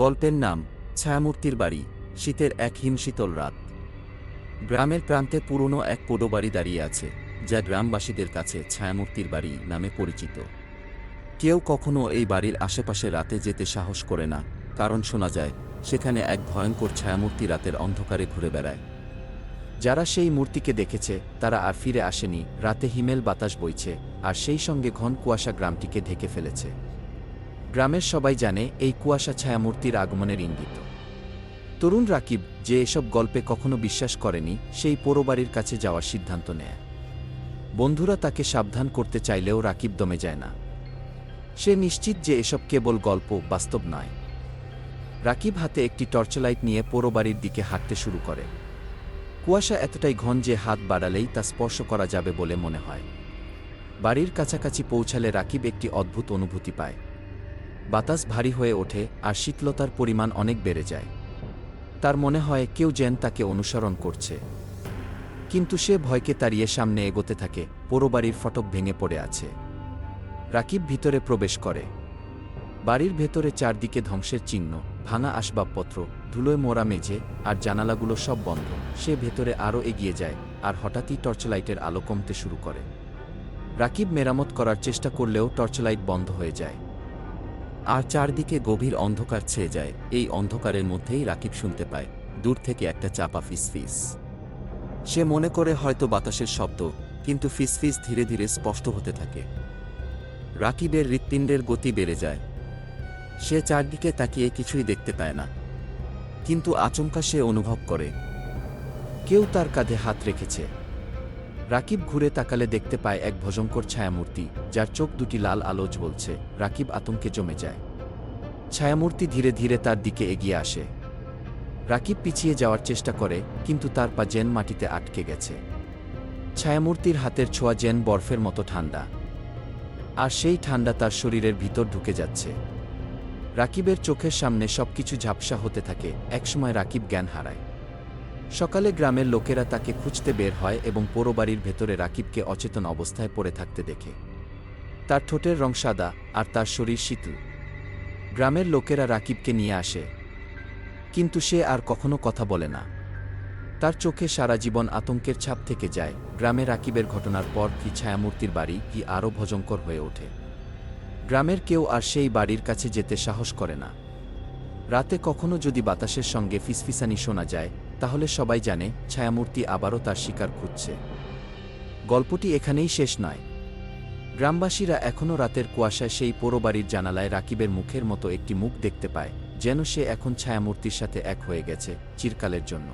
গল্পের নাম, ছায়ামূর্তির বাড়ি, শীতের এক হিমশীতল রাত। গ্রামের প্রান্তে পুরনো এক পোড়ো বাড়ি দাঁড়িয়ে আছে, যা গ্রামবাসীদের কাছে ছায়ামূর্তির বাড়ি নামে পরিচিত। কেউ কখনো এই বাড়ির আশেপাশে রাতে যেতে সাহস করে না, কারণ শোনা যায়, সেখানে এক ভয়ঙ্কর ছায়ামূর্তি রাতের অন্ধকারে ঘুরে বেড়ায়। যারা সেই মূর্তিকে দেখেছে, তারা আর ফিরে আসেনি, রাতে হিমেল বাতাস বইছে, আর সেই সঙ্গে ঘন কুয়াশা গ্রামটিকে ঢেকে ফেলেছে। গ্রামের সবাই জানে এই কুয়াশা ছায়ামূর্তির আগমনের ইঙ্গিত। তরুণ রাকিব যে এসব গল্পে কখনো বিশ্বাস করেনি, সেই পোড়োবাড়ির কাছে যাওয়ার সিদ্ধান্ত নেয়। বন্ধুরা তাকে সাবধান করতে চাইলেও রাকিব দমে যায় না। সে নিশ্চিত যে এসব কেবল গল্প, বাস্তব নয়। রাকিব হাতে একটি টর্চলাইট নিয়ে পোড়োবাড়ির দিকে হাঁটতে শুরু করে। কুয়াশা এতটাই ঘন যে হাত বাড়ালেই তা স্পর্শ করা যাবে বলে মনে হয়। বাড়ির কাছাকাছি পৌঁছালে রাকিব একটি অদ্ভুত অনুভূতি পায়। বাতাস ভারী হয়ে ওঠে আর শীতলতার পরিমাণ অনেক বেড়ে যায়। তার মনে হয় কেউ যেন তাকে অনুসরণ করছে। কিন্তু সে ভয়কে তাড়িয়ে সামনে এগোতে থাকে পোড়োবাড়ির ফটক ভেঙে পড়ে আছে। রাকিব ভিতরে প্রবেশ করে। বাড়ির ভেতরে চারদিকে ধ্বংসের চিহ্ন, ভাঙা আসবাবপত্র, ধুলোয় মোড়া মেঝে আর জানালাগুলো সব বন্ধ। সে ভেতরে আরও এগিয়ে যায় আর হঠাৎই টর্চলাইটের আলো কমতে শুরু করে। রাকিব মেরামত করার চেষ্টা করলেও টর্চলাইট বন্ধ হয়ে যায়। আর চারদিকে গভীর অন্ধকার ছেয়ে যায়। এই অন্ধকারের মধ্যেই রাকিব শুনতে পায়, দূর থেকে একটা চাপা ফিসফিস। সে মনে করে হয়তো বাতাসের শব্দ, কিন্তু ফিসফিস ধীরে ধীরে স্পষ্ট হতে থাকে। রাকিবের হৃৎপিণ্ডের গতি বেড়ে যায়। সে চারদিকে তাকিয়ে কিছুই দেখতে পায় না। কিন্তু আচমকা সে অনুভব করে। কেউ তার কাঁধে হাত রেখেছে। রাকিব ঘুরে তাকালে দেখতে পায় এক ভজঙ্কর ছায়ামূর্তি, যার চোখ দুটি লাল আলো জ্বলছে। রাকিব আতঙ্কে জমে যায়। ছায়ামূর্তি ধীরে ধীরে তার দিকে এগিয়ে আসে। রাকিব পিছিয়ে যাওয়ার চেষ্টা করে, কিন্তু তার পা জেন মাটিতে আটকে গেছে। ছায়ামূর্তির হাতের ছোঁয়া জেন বরফের মতো ঠান্ডা। আর সেই ঠান্ডা তার শরীরের ভিতর ঢুকে যাচ্ছে। রাকিবের চোখের সামনে সবকিছু ঝাপসা হতে থাকে, একসময় রাকিব জ্ঞান হারায়। সকালে গ্রামের লোকেরা তাকে খুঁজতে বের হয় এবং পোড়োবাড়ির ভেতরে রাকিবকে অচেতন অবস্থায় পড়ে থাকতে দেখে। তার ঠোঁটের রং সাদা আর তার শরীর শীতল। গ্রামের লোকেরা রাকিবকে নিয়ে আসে। কিন্তু সে আর কখনো কথা বলে না। তার চোখে সারা জীবন আতঙ্কের ছাপ থেকে যায়। গ্রামে রাকিবের ঘটনার পর কি ছায়ামূর্তির বাড়ি কি আরও ভজঙ্কর হয়ে ওঠে। গ্রামের কেউ আর সেই বাড়ির কাছে যেতে সাহস করে না। রাতে কখনো যদি বাতাসের সঙ্গে ফিসফিসানি শোনা যায়, তাহলে সবাই জানে ছায়ামূর্তি আবারও তার শিকার খুঁজছে। গল্পটি এখানেই শেষ নয়। গ্রামবাসীরা এখনও রাতের কুয়াশায় সেই পোড়ো বাড়ির জানালায় রাকিবের মুখের মতো একটি মুখ দেখতে পায়, যেন সে এখন ছায়ামূর্তির সাথে এক হয়ে গেছে চিরকালের জন্য।